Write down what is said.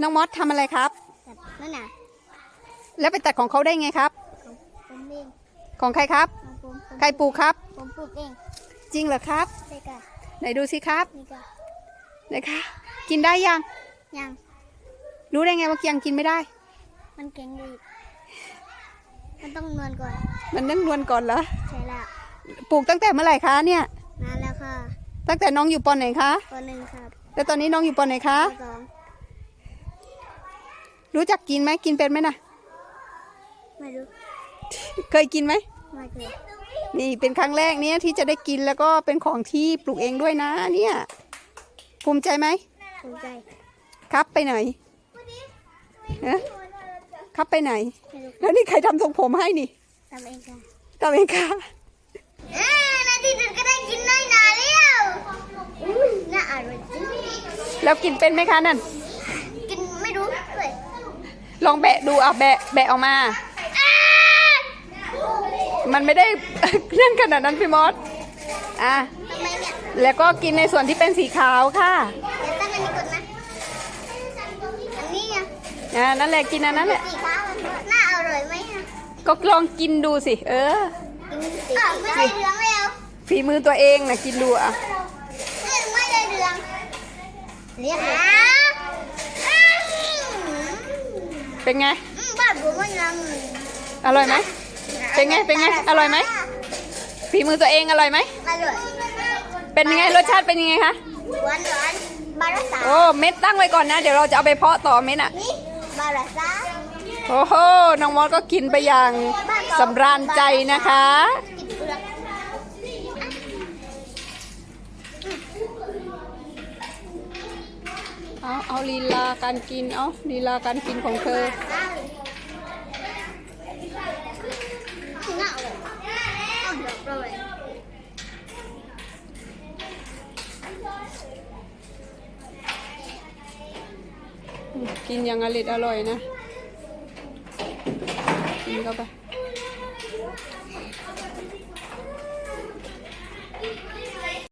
น้องมอสทำอะไรครับแบบนั่นน่ะแล้วไปตัดของเขาได้ไงครับของผมเองของใครครับ ของผมผมใครปลูกครับ ผมปลูกเองจริงเหรอครับ ใช่ค่ะไหนดูสิครับนี่ค่ะไหนคะกินได้ยัง ยังรู้ได้ไงว่ายังกินไม่ได้ มันเก่งดีมันต้องนวลก่อน มันนึ่งนวลก่อนเหรอใช่แล้วปลูกตั้งแต่เมื่อไหร่คะเนี่ย นานแล้วค่ะตั้งแต่น้องอยู่ปอไหนคะปหนึ่งครับแล้วตอนนี้น้องอยู่ปอไหนคะปสอง รู้จักกินไหมกินเป็นไหมนะไม่รู้ เคยกินไหมไม่เคย นี่เป็นครั้งแรกเนี่ยที่จะได้กินแล้วก็เป็นของที่ปลูกเองด้วยนะ เนี่ย ภูมิใจไหมภูมิใจ ครับไปไหนฮะครับไปไหนไม่รู้แล้วนี่ใครทำทรงผมให้นี่ทำเองค่ะทำเองค่ะเอ๊ะนาทีสุดก็ได้กินน้อยหนาแล้วอุ้ยน่าอร่อยจริงแล้วกินเป็นไหมคะนั่นกินไม่รู้ด้วย ลองแบะดูเอาแบะแบะออกมาอ้ามันไม่ได้เรื่องขนาดนั้นพี่มอสอะทำไมเนี่ยแล้วก็กินในส่วนที่เป็นสีขาวค่ะเดี๋ยวตั้งอันนี้ก่อนนะอันนี้อะอ่านั่นแหละกินอันนั้นแหละสีขาวมันน่าอร่อยไหมอะก็ลองกินดูสิ เออกินสีอ้าวไม่ได้เหลืองแล้วฝีมือตัวเองนะกินดูอะเอ้ยไม่ได้เหลืองเรียก เลยเป็นไง บ้านผมมันยังอร่อยไหมเป็นไง เป็นไง อร่อยไหมฝีมือตัวเองอร่อยไหม อร่อยเป็นยังไง รสชาติเป็นยังไงคะ หวานหวานบาราซาโอ้ เม็ดตั้งไว้ก่อนนะ เดี๋ยวเราจะเอาไปเพาะต่อเม็ดอะ นี่บาราซาโอ้โห น้องมอสก็กินไปอย่างสำราญใจนะคะกินเปลือก เอาเอาลีลาการกิน เอาลีลาการกินของเธอ กินอย่างอร่อยอร่อยนะ กินเข้าไป